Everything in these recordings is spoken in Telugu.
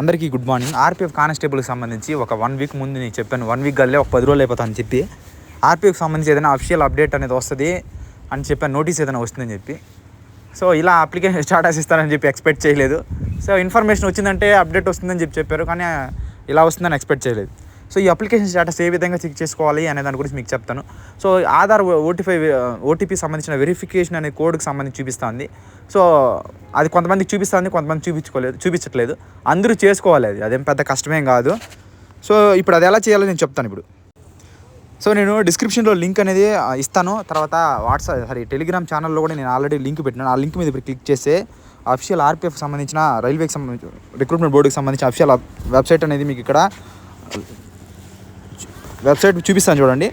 అందరికీ గుడ్ మార్నింగ్. ఆర్పిఎఫ్ కానిస్టేబుల్కి సంబంధించి ఒక వన్ వీక్ ముందు నేను చెప్పాను వన్ వీక్ గల్లే ఒక పది రోజులు అయిపోతాను అని చెప్పి. ఆర్పిఎఫ్ సంబంధించి ఏదైనా అఫీషియల్ అప్డేట్ అనేది వస్తుంది అని చెప్పాను నోటీస్ ఏదైనా వస్తుందని చెప్పి. సో ఇలా అప్లికేషన్ స్టాటస్ ఇస్తారని చెప్పి ఎక్స్పెక్ట్ చేయలేదు. సో ఇన్ఫర్మేషన్ వచ్చిందంటే అప్డేట్ వస్తుందని చెప్పి చెప్పారు కానీ ఇలా వస్తుందని ఎక్స్పెక్ట్ చేయలేదు. సో ఈ అప్లికేషన్ స్టేటస్ ఏ విధంగా చెక్ చేసుకోవాలి అనే దాని గురించి మీకు చెప్తాను. సో ఆధార్ ఓటిఫై ఓటీపీ సంబంధించిన వెరిఫికేషన్ అనే కోడ్కి సంబంధించి చూపిస్తుంది. సో అది కొంతమందికి చూపిస్తుంది కొంతమంది చూపించుకోలేదు చూపించట్లేదు. అందరూ చేసుకోవాలి అది. అదేం పెద్ద కష్టమేం కాదు. సో ఇప్పుడు అది ఎలా చేయాలో నేను చెప్తాను ఇప్పుడు. సో నేను డిస్క్రిప్షన్లో లింక్ అనేది ఇస్తాను. తర్వాత వాట్సాప్ సారీ టెలిగ్రామ్ ఛానల్లో కూడా నేను ఆల్రెడీ లింక్ పెట్టినాను. ఆ లింక్ మీద ఇప్పుడు క్లిక్ చేస్తే అఫీషియల్ ఆర్పిఎఫ్ సంబంధించిన రైల్వేకి సంబంధించి రిక్రూట్మెంట్ బోర్డుకి సంబంధించిన అఫీషియల్ వెబ్సైట్ అనేది మీకు ఇక్కడ వెబ్సైట్ చూపిస్తాను చూడండి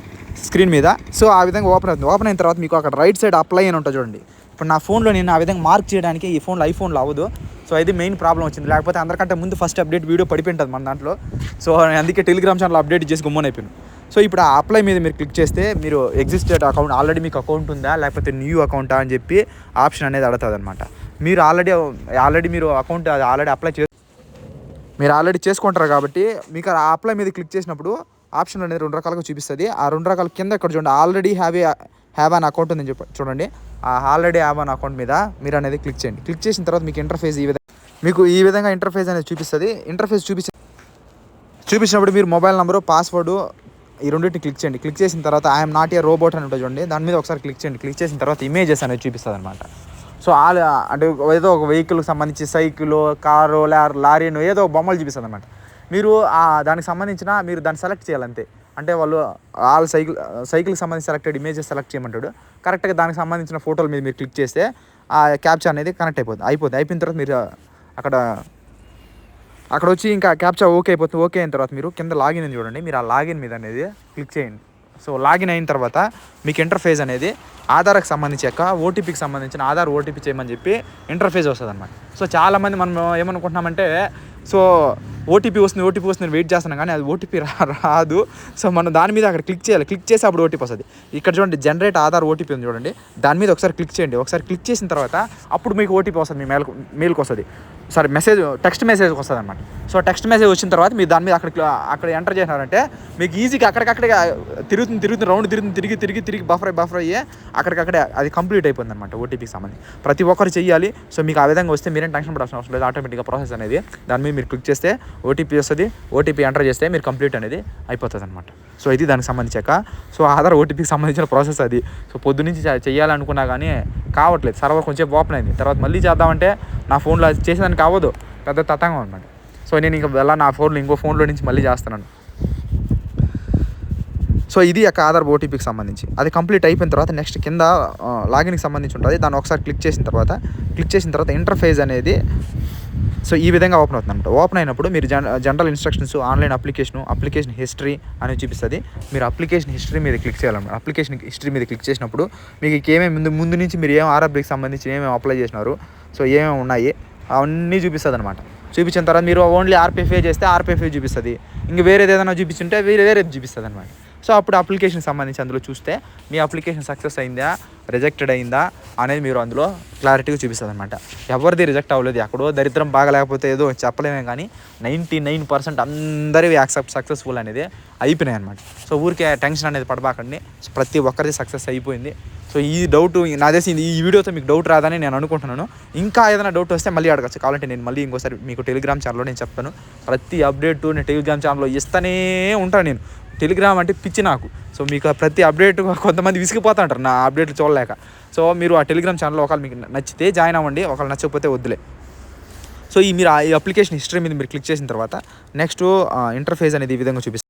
స్క్రీన్ మీద. సో ఆ విధంగా ఓపెన్ అవుతుంది. ఓపెన్ అయిన తర్వాత మీకు అక్కడ రైట్ సైడ్ అప్లై అని ఉంటుంది చూడండి. ఇప్పుడు నా ఫోన్లో నేను ఆ విధంగా మార్క్ చేయడానికి ఈ ఫోన్లో ఐఫోన్లో అవ్వదు. సో ఇది మెయిన్ ప్రాబ్లం వచ్చింది. లేకపోతే అందరికంటే ముందు ఫస్ట్ అప్డేట్ వీడియో పడిపోయింటుంది మన దాంట్లో. సో అందుకే టెలిగ్రామ్ ఛానల్ అప్డేట్ చేసి గుమ్మని అయిపోయింది. సో ఇప్పుడు ఆ అప్లై మీద మీరు క్లిక్ చేస్తే మీరు ఎగ్జిస్టెడ్ అకౌంట్ ఆల్రెడీ మీకు అకౌంట్ ఉందా? లేకపోతే న్యూ అకౌంటా అని చెప్పి ఆప్షన్ అనేది అడుగుతుంది అనమాట మీరు ఆల్రెడీ ఆల్రెడీ మీరు అకౌంట్ ఆల్రెడీ అప్లై చే మీరు ఆల్రెడీ చేసుకుంటారు కాబట్టి మీకు ఆ అప్లై మీద క్లిక్ చేసినప్పుడు ఆప్షన్ అనేది రెండు రకాలుగా చూపిస్తుంది. ఆ రెండు రకాల కింద ఇక్కడ చూడండి already have have an account ఉందని చెప్పి చూడండి. ఆ ఆల్రెడీ హ్యావ్ అన్ అకౌంట్ మీద మీరు అనేది క్లిక్ చేయండి. క్లిక్ చేసిన తర్వాత మీకు ఇంటర్ఫేస్ ఈ విధంగా మీకు ఈ విధంగా ఇంటర్ఫేస్ అనేది చూపిస్తుంది. ఇంటర్ఫేస్ చూపించ చూపించినప్పుడు మీరు మొబైల్ నెంబరు పాస్వర్డ్ ఈ రెండింటిని క్లిక్ చేయండి. క్లిక్ చేసిన తర్వాత ఐఎమ్ నాట్ ఏ రోబోట్ అని ఉంటుంది చూడండి. దాని మీద ఒకసారి క్లిక్ చేయండి. క్లిక్ చేసిన తర్వాత ఇమేజెస్ అనేది చూపిస్తుంది అనమాట సో ఆ అంటే ఏదో ఒక వెహికల్కి సంబంధించి సైకిల్ కారు లారీను ఏదో ఒక బొమ్మలు చూపిస్తుంది అనమాట మీరు దానికి సంబంధించిన మీరు దాన్ని సెలెక్ట్ చేయాలంతే. అంటే వాళ్ళు ఆల్ సైకిల్ సైకిల్కి సంబంధించి సెలెక్టెడ్ ఇమేజెస్ సెలెక్ట్ చేయమంటాడు. కరెక్ట్గా దానికి సంబంధించిన ఫోటోల మీద మీరు క్లిక్ చేస్తే ఆ క్యాప్చర్ అనేది కనెక్ట్ అయిపోతుంది అయిపోతుంది అయిపోయిన తర్వాత మీరు అక్కడ అక్కడ వచ్చి ఇంకా క్యాప్చా ఓకే అయిపోతుంది. ఓకే అయిన తర్వాత మీరు కింద లాగిన్ అని చూడండి. మీరు ఆ లాగిన్ మీద అనేది క్లిక్ చేయండి. సో లాగిన్ అయిన తర్వాత మీకు ఇంటర్ఫేస్ అనేది ఆధార్కి సంబంధించి యొక్క ఓటీపీకి సంబంధించిన ఆధార్ ఓటీపీ చేయమని చెప్పి ఇంటర్ఫేస్ వస్తుంది అనమాట సో చాలామంది మనం ఏమనుకుంటున్నామంటే సో ఓటీపీ వస్తుంది ఓటీపీ వస్తుంది వెయిట్ చేస్తున్నాను కానీ అది ఓటీపీ రాదు. సో మనం దాని మీద అక్కడ క్లిక్ చేయాలి. క్లిక్ చేసి అప్పుడు ఓటీపీ వస్తుంది. ఇక్కడ చూడండి జనరేట్ ఆధార్ ఓటీపీ ఉంది చూడండి. దాని మీద ఒకసారి క్లిక్ చేయండి. ఒకసారి క్లిక్ చేసిన తర్వాత అప్పుడు మీకు ఓటీపీ వస్తుంది మీ మెయిల్కు మెయిల్కి వస్తుంది. సారీ మెసేజ్ టెక్స్ట్ మెసేజ్ వస్తుంది అనమాట సో టెక్స్ట్ మెసేజ్ వచ్చిన తర్వాత మీరు దాని మీద అక్కడ అక్కడ ఎంటర్ చేసినారంటే మీకు ఈజీగా అక్కడికక్కడే తిరుగుతుంది తిరుగుతుంది రౌండ్ తిరుగుతుంది తిరిగి తిరిగి తిరిగి బఫర్ అయ్యి బఫర్ అయ్యే అక్కడికక్కడే అది కంప్లీట్ అయిపోయింది అనమాట ఓటీపీకి సంబంధించి. ప్రతి ఒక్కరు చేయాలి సో మీకు ఆ విధంగా వస్తే మీరేం టెన్షన్ పడాల్సిన అవసరం లేదు. ఆటోమేటిక్గా ప్రాసెస్ అనేది దాని మీద మీరు క్లిక్ చేస్తే ఓటీపీ వస్తుంది. ఓటీపీ ఎంటర్ చేస్తే మీరు కంప్లీట్ అనేది అయిపోతుంది అనమాట సో ఇది దానికి సంబంధించాక. సో ఆధార్ ఓటీపీకి సంబంధించిన ప్రాసెస్ అది. సో పొద్దు నుంచి చేయాలనుకున్నా కానీ కావట్లేదు. సర్వర్ కొంచెం ఓపెన్ అయింది. తర్వాత మళ్ళీ చేద్దామంటే నా ఫోన్లో అది చేసేదానికి అవ్వదు. పెద్ద తతంగం అనమాట సో నేను ఇంకా వెళ్ళా నా ఫోన్లో ఇంకో ఫోన్లో నుంచి మళ్ళీ చేస్తున్నాను. సో ఇది యొక్క ఆధార్ ఓటీపీకి సంబంధించి. అది కంప్లీట్ అయిపోయిన తర్వాత నెక్స్ట్ కింద లాగిన్కి సంబంధించి ఉంటుంది. దాన్ని ఒకసారి క్లిక్ చేసిన తర్వాత క్లిక్ చేసిన తర్వాత ఇంటర్ఫేస్ అనేది సో ఈ విధంగా ఓపెన్ అవుతుంది అనమాట ఓపెన్ అయినప్పుడు మీరు జన general instructions online application application history అని చూపిస్తుంది. మీరు అప్లికేషన్ హిస్టరీ మీద క్లిక్ చేయాలన్నమాట. అప్లికేషన్ హిస్టరీ మీద క్లిక్ చేసినప్పుడు మీకు ఏమేమి ముందు ముందు నుంచి మీరు ఏం ఆర్ఆర్బీకి సంబంధించి ఏమేమి అప్లై చేసినారు సో ఏమేమి ఉన్నాయి అవన్నీ చూపిస్తుంది అనమాట చూపించిన తర్వాత మీరు ఓన్లీ ఆర్పీఎఫ్ఏ చేస్తే ఆర్పీఎఫ్ఏ చూపిస్తుంది. ఇంక వేరేది ఏదైనా చూపించుంటే వేరే వేరేది చూపిస్తుంది అనమాట సో అప్పుడు అప్లికేషన్ సంబంధించి అందులో చూస్తే మీ అప్లికేషన్ సక్సెస్ అయిందా రిజెక్టెడ్ అయిందా అనేది మీరు అందులో క్లారిటీగా చూపిస్తుంది అనమాట ఎవరిది రిజెక్ట్ అవ్వలేదు ఎక్కడో దరిద్రం బాగా లేకపోతే ఏదో చెప్పలేమే కానీ నైంటీ నైన్ పర్సెంట్ అందరివి యాక్సెప్ట్ సక్సెస్ఫుల్ అనేది అయిపోయినాయి అనమాట సో ఊరికే టెన్షన్ అనేది పడబాకండి. సో ప్రతి ఒక్కరిది సక్సెస్ అయిపోయింది. సో ఈ డౌట్ నా తెలిసి ఈ వీడియోతో మీకు డౌట్ రాదని నేను అనుకుంటున్నాను. ఇంకా ఏదైనా డౌట్ వస్తే మళ్ళీ అడగచ్చు. కావాలంటే నేను మళ్ళీ ఇంకోసారి మీకు టెలిగ్రామ్ ఛానల్లో నేను చెప్తాను. ప్రతి అప్డేట్ నేను టెలిగ్రామ్ ఛానల్లో ఇస్తూనే ఉంటాను నేను. టెలిగ్రామ్ అంటే పిచ్చి నాకు. సో మీకు ప్రతి అప్డేట్ కొంతమంది విసిగిపోతుంటారు. నా అప్డేట్లు చూడలేక. సో మీరు ఆ టెలిగ్రామ్ ఛానల్లో ఒకవేళ మీకు నచ్చితే జాయిన్ అవ్వండి ఒకవేళ నచ్చకపోతే వద్దులే. సో ఈ మీరు ఆ ఈ అప్లికేషన్ హిస్టరీ మీద మీరు క్లిక్ చేసిన తర్వాత నెక్స్ట్ ఇంటర్ఫేస్ అనేది ఈ విధంగా చూపిస్తుంది